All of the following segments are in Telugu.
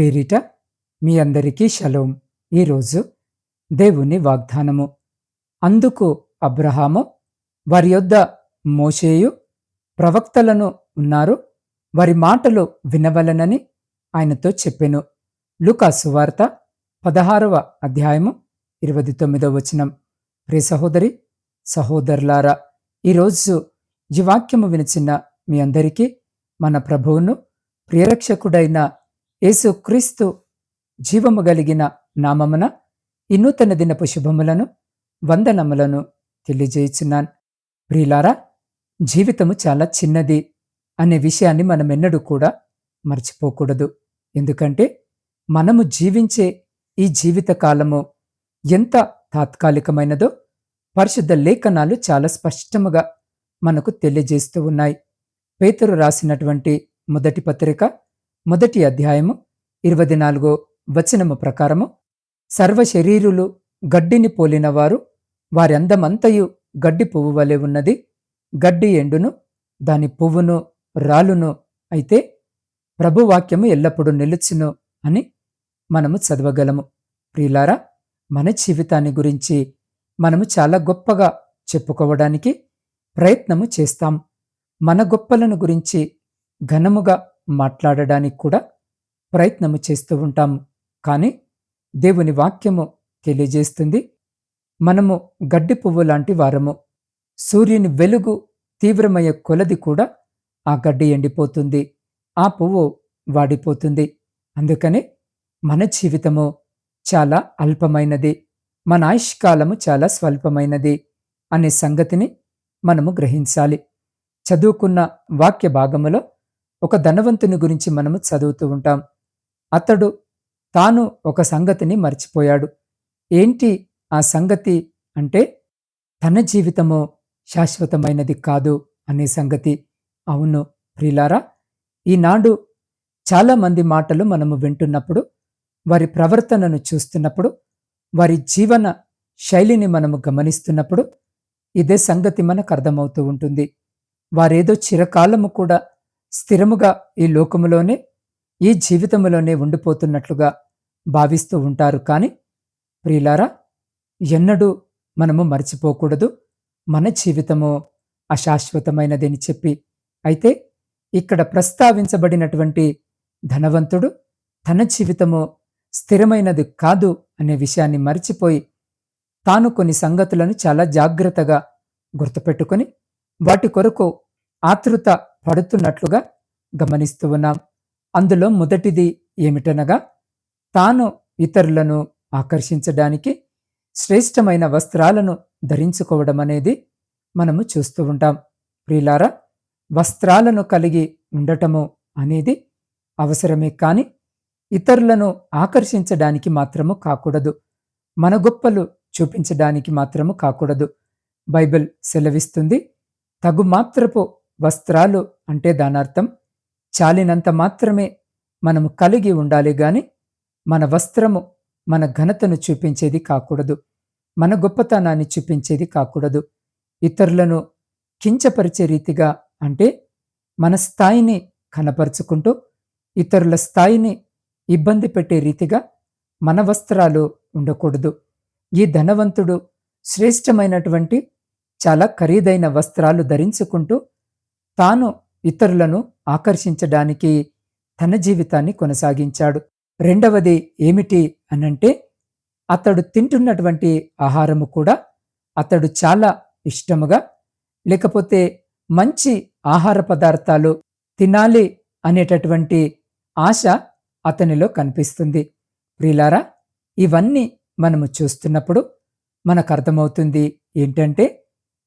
పేరిట మీ అందరికీ షలోం ఈరోజు దేవుని వాగ్దానము. అందుకు అబ్రహాము వారి యొద్ద మోషేయు ప్రవక్తలను ఉన్నారు. వారి మాటలు వినవలనని ఆయనతో చెప్పెను. లుకాసు వార్త పదహారవ అధ్యాయము ఇరవై తొమ్మిదవ వచనం. ప్రియ సహోదరి సహోదరులారా ఈరోజు ఈ వాక్యము వినిచిన మీ అందరికీ మన ప్రభువును ప్రియరక్షకుడైన యేసుక్రీస్తు జీవము కలిగిన నామమున ఈ నూతన దినపు శుభములను వందనములను తెలియజేయుచున్నాను. ప్రియులారా జీవితము చాలా చిన్నది అనే విషయాన్ని మనం ఎన్నడూ కూడా మర్చిపోకూడదు. ఎందుకంటే మనము జీవించే ఈ జీవిత కాలము ఎంత తాత్కాలికమైనదో పరిశుద్ధ లేఖనాలు చాలా స్పష్టముగా మనకు తెలియజేస్తూ ఉన్నాయి. పేతురు రాసినటువంటి మొదటి పత్రిక మొదటి అధ్యాయము ఇరవై నాలుగో వచనము ప్రకారము సర్వశరీరులు గడ్డిని పోలినవారు వారి అందమంతయు గడ్డి పువ్వు వలె ఉన్నది. గడ్డి ఎండును దాని పువ్వును రాలును అయితే ప్రభువాక్యము ఎల్లప్పుడూ నిలుచును అని మనము చదవగలము. ప్రియులారా మన జీవితాన్ని గురించి మనము చాలా గొప్పగా చెప్పుకోవడానికి ప్రయత్నము చేస్తాం. మన గొప్పలను గురించి ఘనముగా మాట్లాడడానికి కూడా ప్రయత్నము చేస్తూ ఉంటాము. కానీ దేవుని వాక్యము తెలియజేస్తుంది మనము గడ్డి పువ్వు లాంటి వారము. సూర్యుని వెలుగు తీవ్రమయ్యే కొలది కూడా ఆ గడ్డి ఎండిపోతుంది ఆ పువ్వు వాడిపోతుంది. అందుకనే మన జీవితము చాలా అల్పమైనది మన ఆయుష్కాలము చాలా స్వల్పమైనది అనే సంగతిని మనము గ్రహించాలి. చదువుకున్న వాక్య భాగములో ఒక ధనవంతుని గురించి మనము చదువుతూ ఉంటాం. అతడు తాను ఒక సంగతిని మర్చిపోయాడు. ఏంటి ఆ సంగతి అంటే తన జీవితము శాశ్వతమైనది కాదు అనే సంగతి. అవును ప్రిలారా ఈనాడు చాలామంది మాటలు మనము వింటున్నప్పుడు వారి ప్రవర్తనను చూస్తున్నప్పుడు వారి జీవన శైలిని మనము గమనిస్తున్నప్పుడు ఇదే సంగతి మనకు అర్థమవుతూ ఉంటుంది. వారేదో చిరకాలము కూడా స్థిరముగా ఈ లోకములోనే ఈ జీవితంలోనే ఉండిపోతున్నట్లుగా భావిస్తూ ఉంటారు. కానీ ప్రియులారా ఎన్నడూ మనము మర్చిపోకూడదు. మన జీవితము అశాశ్వతమైనదని చెప్పి. అయితే ఇక్కడ ప్రస్తావించబడినటువంటి ధనవంతుడు తన జీవితము స్థిరమైనది కాదు అనే విషయాన్ని మర్చిపోయి తాను కొన్ని సంగతులను చాలా జాగ్రత్తగా గుర్తుపెట్టుకొని వాటి కొరకు ఆతృత పడుతున్నట్లుగా గమనిస్తూ ఉన్నాం. అందులో మొదటిది ఏమిటనగా తాను ఇతరులను ఆకర్షించడానికి శ్రేష్టమైన వస్త్రాలను ధరించుకోవడం అనేది మనము చూస్తూ ఉంటాం. ప్రియులారా వస్త్రాలను కలిగి ఉండటము అనేది అవసరమే కానీ ఇతరులను ఆకర్షించడానికి మాత్రము కాకూడదు. మన గొప్పలు చూపించడానికి మాత్రము కాకూడదు. బైబిల్ సెలవిస్తుంది తగు మాత్రపు వస్త్రాలు అంటే దానర్థం చాలినంత మాత్రమే మనము కలిగి ఉండాలి గాని మన వస్త్రము మన ఘనతను చూపించేది కాకూడదు. మన గొప్పతనాన్ని చూపించేది కాకూడదు. ఇతరులను కించపరిచే రీతిగా అంటే మన స్థాయిని కనపరుచుకుంటూ ఇతరుల స్థాయిని ఇబ్బంది పెట్టే రీతిగా మన వస్త్రాలు ఉండకూడదు. ఈ ధనవంతుడు శ్రేష్టమైనటువంటి చాలా ఖరీదైన వస్త్రాలు ధరించుకుంటూ తాను ఇతరులను ఆకర్షించడానికి తన జీవితాన్ని కొనసాగించాడు. రెండవది ఏమిటి అనంటే అతడు తింటున్నటువంటి ఆహారము కూడా అతడు చాలా ఇష్టముగా లేకపోతే మంచి ఆహార పదార్థాలు తినాలి అనేటటువంటి ఆశ అతనిలో కనిపిస్తుంది. ప్రిలారా ఇవన్నీ మనము చూస్తున్నప్పుడు మనకు అర్థమవుతుంది ఏంటంటే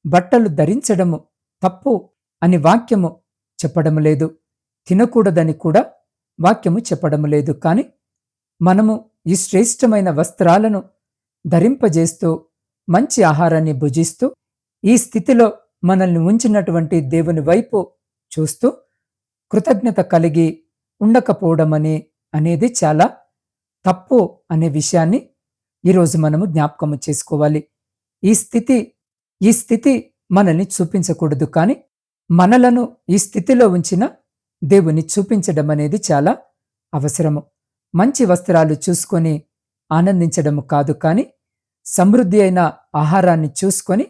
బట్టలు ధరించడము తప్పు అని వాక్యము చెప్పడం లేదు. తినకూడదని కూడా వాక్యము చెప్పడం లేదు. కానీ మనము ఈ శ్రేష్టమైన వస్త్రాలను ధరింపజేస్తూ మంచి ఆహారాన్ని భుజిస్తూ ఈ స్థితిలో మనల్ని ఉంచినటువంటి దేవుని వైపు చూస్తూ కృతజ్ఞత కలిగి ఉండకపోవడమని అనేది చాలా తప్పు అనే విషయాన్ని ఈరోజు మనము జ్ఞాపకము చేసుకోవాలి. ఈ స్థితి ఈ స్థితి మనల్ని చూపించకూడదు. కానీ మనలను ఈ స్థితిలో ఉంచిన దేవుని చూపించడం అనేది చాలా అవసరము. మంచి వస్త్రాలు చూసుకొని ఆనందించడము కాదు కానీ సమృద్ధి అయిన ఆహారాన్ని చూసుకొని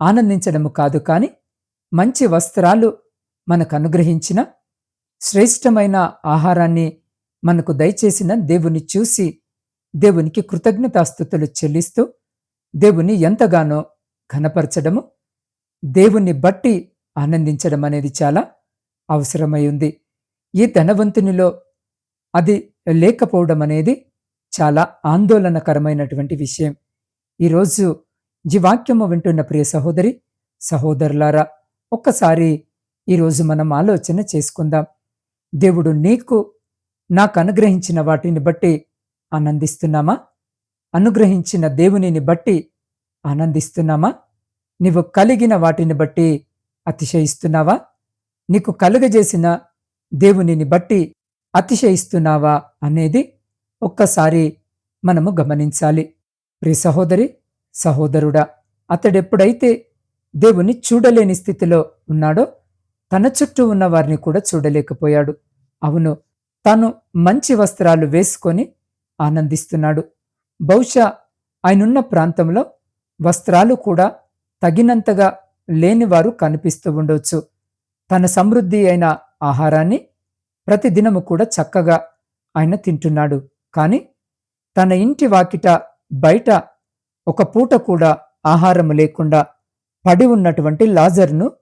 ఆనందించడము కాదు కానీ మంచి వస్త్రాలు మనకు అనుగ్రహించిన శ్రేష్టమైన ఆహారాన్ని మనకు దయచేసిన దేవుని చూసి దేవునికి కృతజ్ఞతాస్థుతులు చెల్లిస్తూ దేవుని ఎంతగానో ఘనపరచడము దేవుని బట్టి ఆనందించడం అనేది చాలా అవసరమై ఉంది. ఈ ధనవంతునిలో అది లేకపోవడం అనేది చాలా ఆందోళనకరమైనటువంటి విషయం. ఈరోజు జీవాక్యము వింటున్న ప్రియ సహోదరి సహోదరులారా ఒక్కసారి ఈరోజు మనం ఆలోచన చేసుకుందాం. దేవుడు నీకు నాకు అనుగ్రహించిన వాటిని బట్టి ఆనందిస్తున్నామా? అనుగ్రహించిన దేవునిని బట్టి ఆనందిస్తున్నామా? నీవు కలిగిన వాటిని బట్టి అతిశయిస్తున్నావా? నీకు కలుగజేసిన దేవునిని బట్టి అతిశయిస్తున్నావా అనేది ఒక్కసారి మనము గమనించాలి. ప్రి సహోదరి సహోదరుడా అతడెప్పుడైతే దేవుని చూడలేని స్థితిలో ఉన్నాడో తన చుట్టూ ఉన్న వారిని కూడా చూడలేకపోయాడు. అవును తను మంచి వస్త్రాలు వేసుకొని ఆనందిస్తున్నాడు. బహుశా ఆయనున్న ప్రాంతంలో వస్త్రాలు కూడా తగినంతగా లేనివారు కనిపిస్తూ ఉండొచ్చు. తన సమృద్ధి అయిన ఆహారాన్ని ప్రతిదినము కూడా చక్కగా ఆయన తింటున్నాడు. కానీ తన ఇంటి వాకిట బయట ఒక పూట కూడా ఆహారము లేకుండా పడి ఉన్నటువంటి లాజర్ను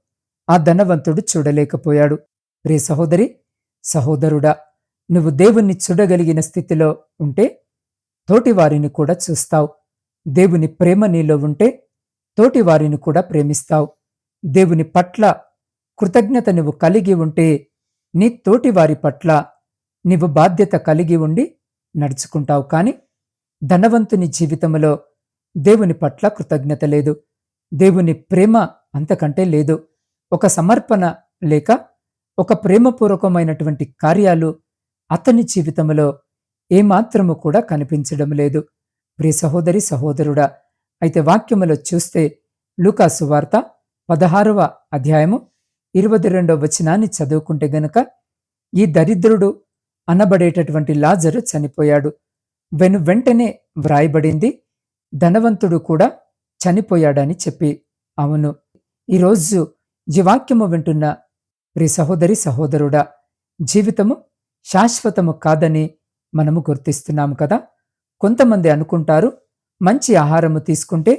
ఆ ధనవంతుడు చూడలేకపోయాడు. రే సహోదరి సహోదరుడా నువ్వు దేవుణ్ణి చూడగలిగిన స్థితిలో ఉంటే తోటివారిని కూడా చూస్తావు. దేవుని ప్రేమ నీలో ఉంటే తోటివారిని కూడా ప్రేమిస్తావు. దేవుని పట్ల కృతజ్ఞత నువ్వు కలిగి ఉంటే నీ తోటి వారి పట్ల నీవు బాధ్యత కలిగి ఉండి నడుచుకుంటావు కానీ ధనవంతుని జీవితంలో దేవుని పట్ల కృతజ్ఞత లేదు. దేవుని ప్రేమ అంతకంటే లేదు. ఒక సమర్పణ లేక ఒక ప్రేమపూర్వకమైనటువంటి కార్యాలు అతని జీవితంలో ఏమాత్రము కూడా కనిపించడం లేదు. ప్రియ సహోదరి సహోదరుడా అయితే వాక్యములో చూస్తే లూకాసు వార్త పదహారవ అధ్యాయము ఇరవై రెండవ వచనాన్ని చదువుకుంటే గనుక ఈ దరిద్రుడు అనబడేటటువంటి లాజరు చనిపోయాడు. వెను వెంటనే వ్రాయబడింది ధనవంతుడు కూడా చనిపోయాడని చెప్పి. అవును ఈరోజు జీవాక్యము వింటున్న ప్రి సహోదరి సహోదరుడా జీవితము శాశ్వతము కాదని మనము గుర్తిస్తున్నాము కదా. కొంతమంది అనుకుంటారు మంచి ఆహారము తీసుకుంటే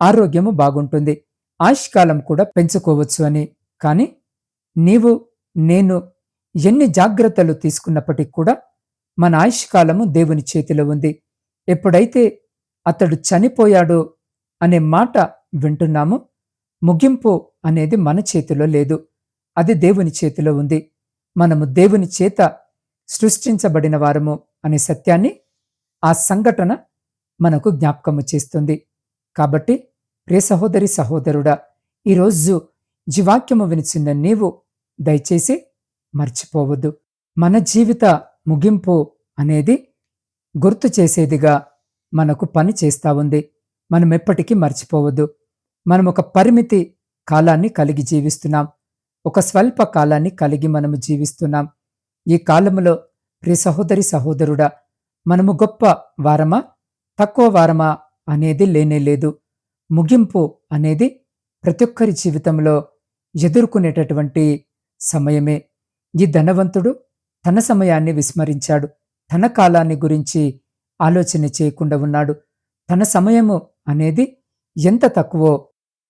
ఆరోగ్యము బాగుంటుంది. ఆయుష్కాలం కూడా పెంచుకోవచ్చు అని. కానీ నీవు నేను ఎన్ని జాగ్రత్తలు తీసుకున్నప్పటికీ కూడా మన ఆయుష్కాలము దేవుని చేతిలో ఉంది. ఎప్పుడైతే అతడు చనిపోయాడో అనే మాట వింటున్నామో ముగింపు అనేది మన చేతిలో లేదు. అది దేవుని చేతిలో ఉంది. మనము దేవుని చేత సృష్టించబడిన వారము అనే సత్యాన్ని ఆ సంఘటన మనకు జ్ఞాపకము చేస్తుంది. కాబట్టి ప్రియ సహోదరి సహోదరుడా ఈరోజు జీవాక్యము వినిచిన నీవు దయచేసి మర్చిపోవద్దు. మన జీవిత ముగింపు అనేది గుర్తు చేసేదిగా మనకు పని చేస్తా ఉంది. మనం ఎప్పటికీ మర్చిపోవద్దు. మనం ఒక పరిమితి కాలాన్ని కలిగి జీవిస్తున్నాం. ఒక స్వల్ప కాలాన్ని కలిగి మనము జీవిస్తున్నాం. ఈ కాలంలో ప్రియ సహోదరి సహోదరుడా మనము గొప్ప వారమా తక్కువ వారమా అనేది లేనే లేదు. ముగింపు అనేది ప్రతి ఒక్కరి జీవితంలో ఎదుర్కొనేటటువంటి సమయమే. ఈ ధనవంతుడు తన సమయాన్ని విస్మరించాడు. తన కాలాన్ని గురించి ఆలోచన చేయకుండా ఉన్నాడు. తన సమయము అనేది ఎంత తక్కువో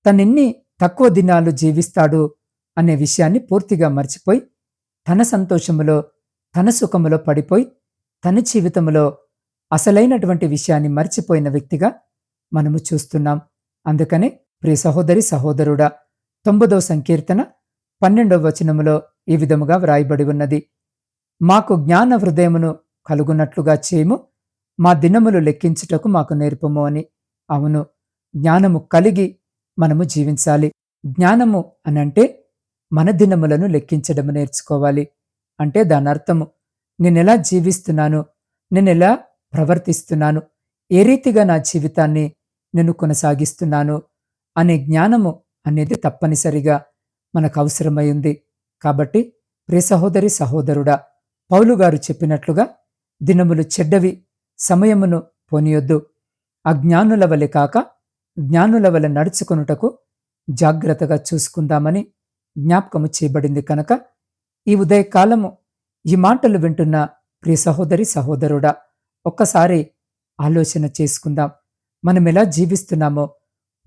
తనెన్ని తక్కువ దినాలు జీవిస్తాడు అనే విషయాన్ని పూర్తిగా మర్చిపోయి తన సంతోషములో తన సుఖములో పడిపోయి తన జీవితంలో అసలైనటువంటి విషయాన్ని మర్చిపోయిన వ్యక్తిగా మనము చూస్తున్నాం. అందుకనే ప్రియ సహోదరి సహోదరుడా తొంభదో సంకీర్తన పన్నెండవ వచనములో ఈ విధముగా వ్రాయబడి ఉన్నది. మాకు జ్ఞాన హృదయమును కలుగునట్లుగా చేయము మా దినములు లెక్కించుటకు మాకు నేర్పము అని. అవును జ్ఞానము కలిగి మనము జీవించాలి. జ్ఞానము అనంటే మన దినములను లెక్కించడం నేర్చుకోవాలి. అంటే దాని అర్థము నేనెలా జీవిస్తున్నాను నేనెలా ప్రవర్తిస్తున్నాను ఏ రీతిగా నా జీవితాన్ని నేను కొనసాగిస్తున్నాను అనే జ్ఞానము అనేది తప్పనిసరిగా మనకు అవసరమై ఉంది కాబట్టి ప్రియ సహోదరి సహోదరుడా పౌలు గారు చెప్పినట్లుగా దినములు చెడ్డవి సమయమును పోనీయొద్దు. అజ్ఞానుల వలె కాక జ్ఞానుల వలె నడుచుకొనుటకు జాగ్రత్తగా చూసుకుందామని జ్ఞాపకము చేయబడింది కనుక ఈ ఉదయకాలము ఈ మాటలు వింటున్న ప్రియ సహోదరి సహోదరుడా ఒక్కసారి ఆలోచన చేసుకుందాం. మనం ఎలా జీవిస్తున్నామో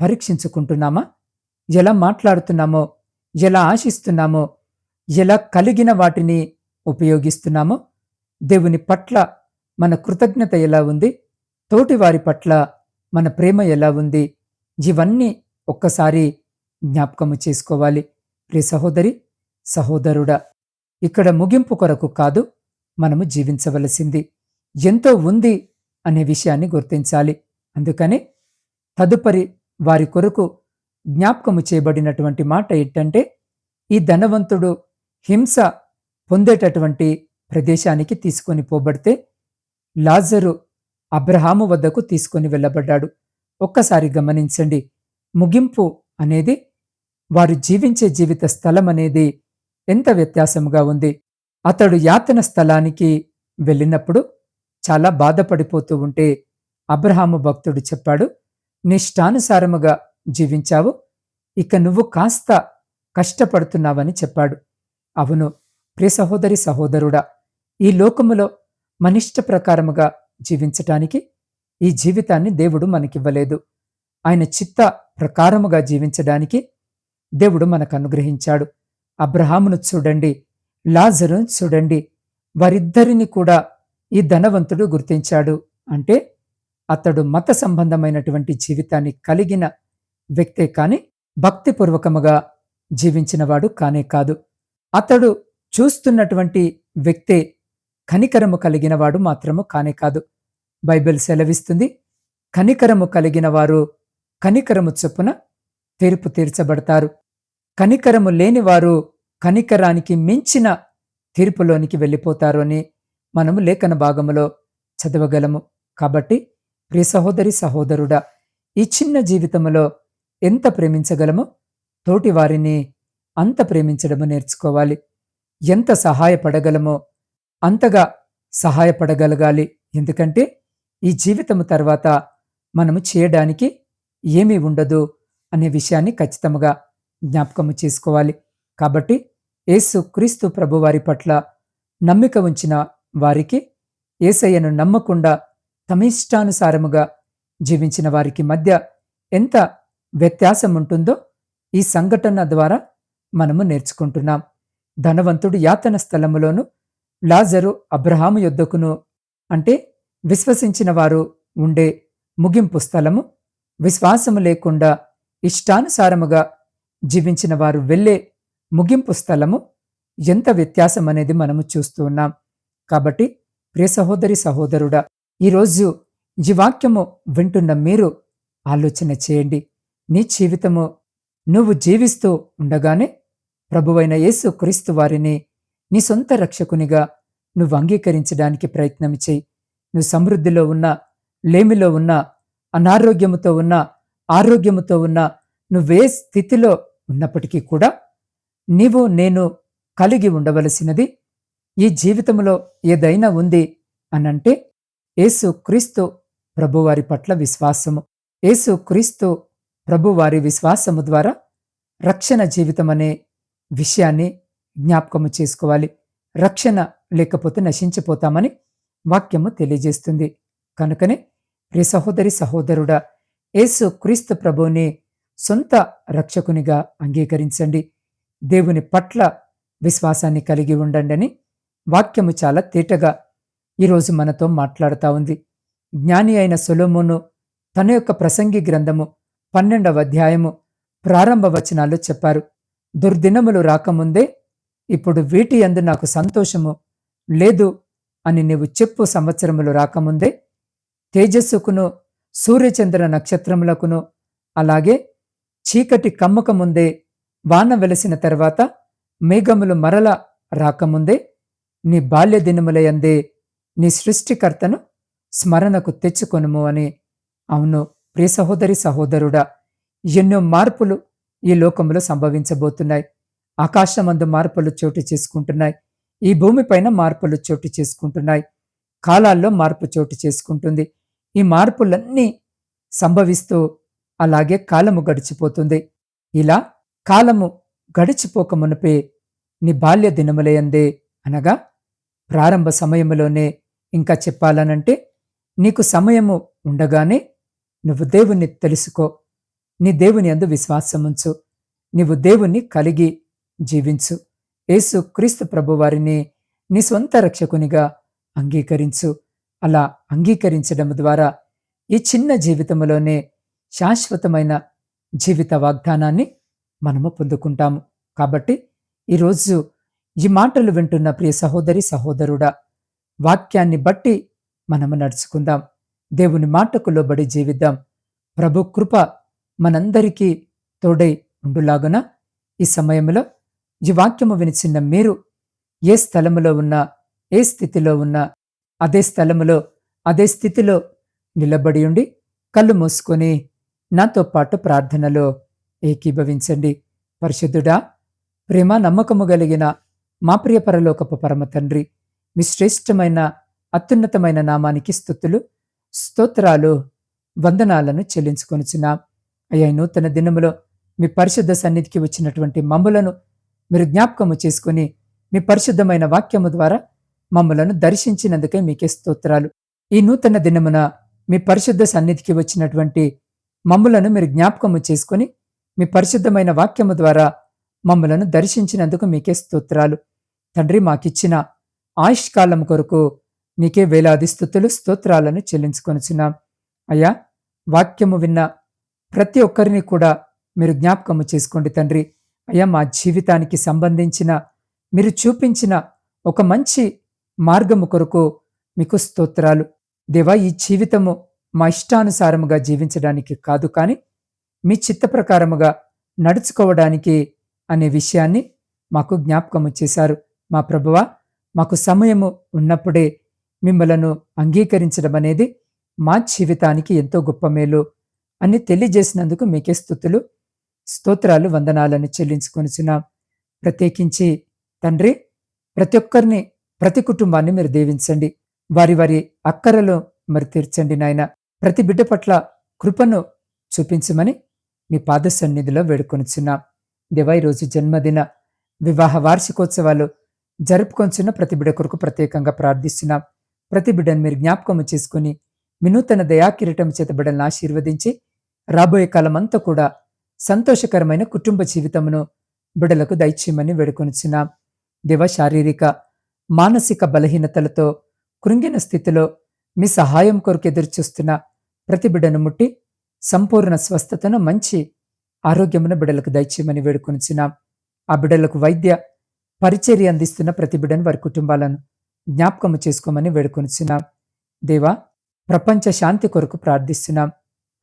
పరీక్షించుకుంటున్నామా? ఎలా మాట్లాడుతున్నామో ఎలా ఆశిస్తున్నామో ఎలా కలిగిన వాటిని ఉపయోగిస్తున్నామో దేవుని పట్ల మన కృతజ్ఞత ఎలా ఉంది తోటివారి పట్ల మన ప్రేమ ఎలా ఉంది ఇవన్నీ ఒక్కసారి జ్ఞాపకము చేసుకోవాలి. ప్రియ సహోదరి సహోదరుడా ఇక్కడ ముగింపు కొరకు కాదు మనము జీవించవలసింది. ఎంతో ఉంది అనే విషయాన్ని గుర్తించాలి. అందుకని తదుపరి వారి కొరకు జ్ఞాపకము చేయబడినటువంటి మాట ఏంటంటే ఈ ధనవంతుడు హింస పొందేటటువంటి ప్రదేశానికి తీసుకొని పోబడితే లాజరు అబ్రహాము వద్దకు తీసుకొని వెళ్ళబడ్డాడు. ఒక్కసారి గమనించండి ముగింపు అనేది వారు జీవించే జీవిత స్థలం అనేది ఎంత వ్యత్యాసముగా ఉంది. అతడు యాతన స్థలానికి వెళ్ళినప్పుడు చాలా బాధపడిపోతూ ఉంటే అబ్రహాము భక్తుడు చెప్పాడు నిష్టానుసారముగా జీవించావు ఇక నువ్వు కాస్త కష్టపడుతున్నావని చెప్పాడు. అవును ప్రియ సహోదరి సహోదరుడా ఈ లోకములో మనిష్ట ప్రకారముగా జీవించటానికి ఈ జీవితాన్ని దేవుడు మనకివ్వలేదు. ఆయన చిత్త ప్రకారముగా జీవించడానికి దేవుడు మనకు అనుగ్రహించాడు అబ్రహామును చూడండి లాజరును చూడండి వారిద్దరిని కూడా ఈ ధనవంతుడు గుర్తించాడు. అంటే అతడు మత సంబంధమైనటువంటి జీవితాన్ని కలిగిన వ్యక్తే కాని భక్తిపూర్వకముగా జీవించినవాడు కానే కాదు. అతడు చూస్తున్నటువంటి వ్యక్తే కనికరము కలిగినవాడు మాత్రము కానే కాదు. బైబిల్ సెలవిస్తుంది కనికరము కలిగిన వారు కనికరము చొప్పున తీర్పు తీర్చబడతారు. కనికరము లేనివారు కనికరానికి మించిన తీర్పులోనికి వెళ్ళిపోతారు అని మనము లేఖన భాగములో చదవగలము. కాబట్టి ప్రియ సహోదరి సహోదరుడా ఈ చిన్న జీవితంలో ఎంత ప్రేమించగలమో తోటి వారిని అంత ప్రేమించడము నేర్చుకోవాలి. ఎంత సహాయపడగలమో అంతగా సహాయపడగలగాలి. ఎందుకంటే ఈ జీవితము తర్వాత మనము చేయడానికి ఏమీ ఉండదు అనే విషయాన్ని ఖచ్చితంగా జ్ఞాపకము చేసుకోవాలి. కాబట్టి యేసు క్రీస్తు ప్రభువారి పట్ల నమ్మిక ఉంచిన వారికి ఏసయ్యను నమ్మకుండా తమిష్టానుసారముగా జీవించిన వారికి మధ్య ఎంత వ్యత్యాసం ఉంటుందో ఈ సంఘటన ద్వారా మనము నేర్చుకుంటున్నాం. ధనవంతుడు యాతన స్థలములోను లాజరు అబ్రహాము యొద్దకును అంటే విశ్వసించిన వారు ఉండే ముగింపు స్థలము విశ్వాసము లేకుండా ఇష్టానుసారముగా జీవించిన వారు వెళ్ళే ముగింపు స్థలము ఎంత వ్యత్యాసం అనేది మనము చూస్తూ ఉన్నాం. కాబట్టి ప్రియ సహోదరి సహోదరుడా ఈరోజు ఈ వాక్యము వింటున్న మీరు ఆలోచన చేయండి. నీ జీవితము నువ్వు జీవిస్తూ ఉండగానే ప్రభువైన యేసు క్రీస్తు వారిని నీ సొంత రక్షకునిగా నువ్వు అంగీకరించడానికి ప్రయత్నం చేయి. నువ్వు సమృద్ధిలో ఉన్నా లేమిలో ఉన్నా అనారోగ్యముతో ఉన్నా ఆరోగ్యముతో ఉన్నా నువ్వే స్థితిలో ఉన్నప్పటికీ కూడా నీవు నేను కలిగి ఉండవలసినది ఈ జీవితంలో ఏదైనా ఉంది అనంటే యేసు క్రీస్తు ప్రభువారి పట్ల విశ్వాసము. యేసు క్రీస్తు ప్రభువారి విశ్వాసము ద్వారా రక్షణ జీవితం అనే విషయాన్ని జ్ఞాపకము చేసుకోవాలి. రక్షణ లేకపోతే నశించిపోతామని వాక్యము తెలియజేస్తుంది. కనుకనే ప్రియ సహోదరి సహోదరుడా యేసు క్రీస్తు ప్రభుని సొంత రక్షకునిగా అంగీకరించండి. దేవుని పట్ల విశ్వాసాన్ని కలిగి ఉండండి అని వాక్యము చాలా తేటగా ఈరోజు మనతో మాట్లాడుతూ ఉంది. జ్ఞాని అయిన సొలోమోను తన యొక్క ప్రసంగి గ్రంథము పన్నెండవ అధ్యాయము ప్రారంభ వచనాలు చెప్పారు. దుర్దినములు రాకముందే ఇప్పుడు వీటి అందు నాకు సంతోషము లేదు అని నీవు చెప్పు సంవత్సరములు రాకముందే తేజస్సుకును సూర్యచంద్ర నక్షత్రములకును అలాగే చీకటి కమ్మకముందే వాన వెలసిన తర్వాత మేఘములు మరల రాకముందే నీ బాల్య దినములయందే నీ సృష్టికర్తను స్మరణకు తెచ్చుకొనుము అని అవును ప్రియ సహోదరి సహోదరుడా ఎన్నో మార్పులు ఈ లోకంలో సంభవించబోతున్నాయి. ఆకాశమందు మార్పులు చోటు చేసుకుంటున్నాయి. ఈ భూమిపైన మార్పులు చోటు చేసుకుంటున్నాయి. కాలాల్లో మార్పు చోటు చేసుకుంటుంది. ఈ మార్పులన్నీ సంభవిస్తూ అలాగే కాలము గడిచిపోతుంది. ఇలా కాలము గడిచిపోక మునిపే నీ బాల్య దినములయందే అనగా ప్రారంభ సమయంలోనే ఇంకా చెప్పాలనంటే నీకు సమయము ఉండగానే నువ్వు దేవుణ్ణి తెలుసుకో. నీ దేవుని అందు విశ్వాసముంచు. నీవు దేవుణ్ణి కలిగి జీవించు. యేసు క్రీస్తు ప్రభువారిని నీ సొంత రక్షకునిగా అంగీకరించు. అలా అంగీకరించడం ద్వారా ఈ చిన్న జీవితంలోనే శాశ్వతమైన జీవిత వాగ్దానాన్ని మనము పొందుకుంటాము. కాబట్టి ఈరోజు ఈ మాటలు వింటున్న ప్రియ సహోదరి సహోదరుడా వాక్యాన్ని బట్టి మనము నడుచుకుందాం. దేవుని మాటకు లోబడి జీవిద్దాం. ప్రభు కృప మనందరికీ తోడై ఉండులాగున. ఈ సమయంలో ఈ వాక్యము వినిచిన్న మీరు ఏ స్థలములో ఉన్నా ఏ స్థితిలో ఉన్నా అదే స్థలములో అదే స్థితిలో నిలబడి ఉండి కళ్ళు మూసుకొని నాతో పాటు ప్రార్థనలో ఏకీభవించండి. పరిశుద్ధుడా ప్రేమ నమ్మకము కలిగిన మా ప్రియ పరలోకపు పరమ తండ్రి మీ శ్రేష్టమైన అత్యున్నతమైన నామానికి స్థుతులు స్తోత్రాలు వందనాలను చెల్లించుకొనిచున్నాం. అయ్యా నూతన దినములో మీ పరిశుద్ధ సన్నిధికి వచ్చినటువంటి మమ్ములను మీరు జ్ఞాపకము చేసుకుని మీ పరిశుద్ధమైన వాక్యము ద్వారా మమ్మలను దర్శించినందుకే మీకే స్తోత్రాలు. ఈ నూతన దినమున మీ పరిశుద్ధ సన్నిధికి వచ్చినటువంటి మమ్ములను మీరు జ్ఞాపకము చేసుకుని మీ పరిశుద్ధమైన వాక్యము ద్వారా మమ్మలను దర్శించినందుకు మీకే స్తోత్రాలు. తండ్రి మాకిచ్చిన ఆయుష్కాలం కొరకు నీకే వేలాది స్థుతులు స్తోత్రాలను చెల్లించుకొనిచున్నాం. అయ్యా వాక్యము విన్న ప్రతి ఒక్కరిని కూడా మీరు జ్ఞాపకము చేసుకోండి తండ్రి. అయ్యా మా జీవితానికి సంబంధించిన మీరు చూపించిన ఒక మంచి మార్గము కొరకు మీకు స్తోత్రాలు. దేవా ఈ జీవితము మా ఇష్టానుసారముగా జీవించడానికి కాదు కానీ మీ చిత్త ప్రకారముగా నడుచుకోవడానికి అనే విషయాన్ని మాకు జ్ఞాపకము చేశారు. మా ప్రభువా మాకు సమయము ఉన్నప్పుడే మిమ్మలను అంగీకరించడం అనేది మా జీవితానికి ఎంతో గొప్ప మేలు అని తెలియజేసినందుకు మీకే స్థుతులు స్తోత్రాలు వందనాలను చెల్లించుకొనిచున్నాం. ప్రత్యేకించి తండ్రి ప్రతి ఒక్కరిని ప్రతి కుటుంబాన్ని మీరు దీవించండి. వారి వారి అక్కరలో మరి తీర్చండి నాయన. ప్రతి బిడ్డ పట్ల కృపను చూపించమని మీ పాద సన్నిధిలో వేడుకొనిచున్నాం. దేవా ఈరోజు జన్మదిన వివాహ వార్షికోత్సవాలు జరుపుకొంచున్న ప్రతి బిడ కొరకు ప్రత్యేకంగా ప్రార్థిస్తున్నాం. ప్రతి బిడ్డను మీరు జ్ఞాపకము చేసుకుని వినూతన దయాకిరీటం చేత బిడ్డలను ఆశీర్వదించి రాబోయే కాలం అంతా కూడా సంతోషకరమైన కుటుంబ జీవితమును బిడలకు దయచేయమని వేడుకొనిచున్నాం. దివ శారీరక మానసిక బలహీనతలతో కృంగిన స్థితిలో మీ సహాయం కొరకు ఎదురుచూస్తున్న ప్రతి బిడ్డను ముట్టి సంపూర్ణ స్వస్థతను మంచి ఆరోగ్యమును బిడలకు దయచేయమని వేడుకొనిచున్నాం. ఆ బిడ్డలకు వైద్య పరిచర్య అందిస్తున్న ప్రతిబిడని వారి కుటుంబాలను జ్ఞాపకము చేసుకోమని వేడుకొనిచున్నాం. దేవా ప్రపంచ శాంతి కొరకు ప్రార్థిస్తున్నాం.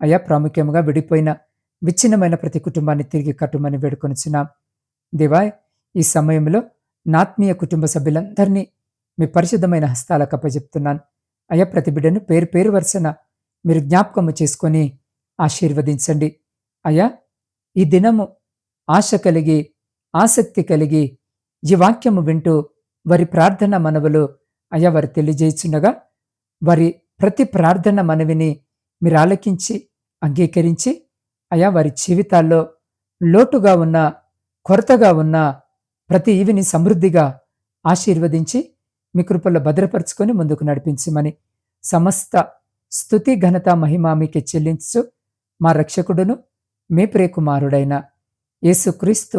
అయా ప్రాముఖ్యముగా విడిపోయిన విచ్ఛిన్నమైన ప్రతి కుటుంబాన్ని తిరిగి కట్టుమని వేడుకొనిచున్నాం. దేవా ఈ సమయంలో నాత్మీయ కుటుంబ సభ్యులందరినీ మీ పరిశుద్ధమైన హస్తాలకు అప్పచెప్తున్నాను అయ్యా ప్రతి బిడ్డను పేరు పేరు వరుసన మీరు జ్ఞాపకము చేసుకొని ఆశీర్వదించండి. అయ్యా ఈ దినము ఆశ కలిగి ఆసక్తి కలిగి ఈ వాక్యము వింటూ వారి ప్రార్థన మనవులు అయ్యా వారు తెలియజేయుచుండగా వారి ప్రతి ప్రార్థన మనవిని మీరు ఆలకించి అంగీకరించి అయా వారి జీవితాల్లో లోటుగా ఉన్న కొరతగా ఉన్న ప్రతి ఈవిని సమృద్ధిగా ఆశీర్వదించి మీ కృపల్లో భద్రపరుచుకొని ముందుకు నడిపించమని సమస్త స్థుతి ఘనత మహిమ మీకే చెల్లించు మా రక్షకుడును మీ ప్రియకుమారుడైన యేసుక్రీస్తు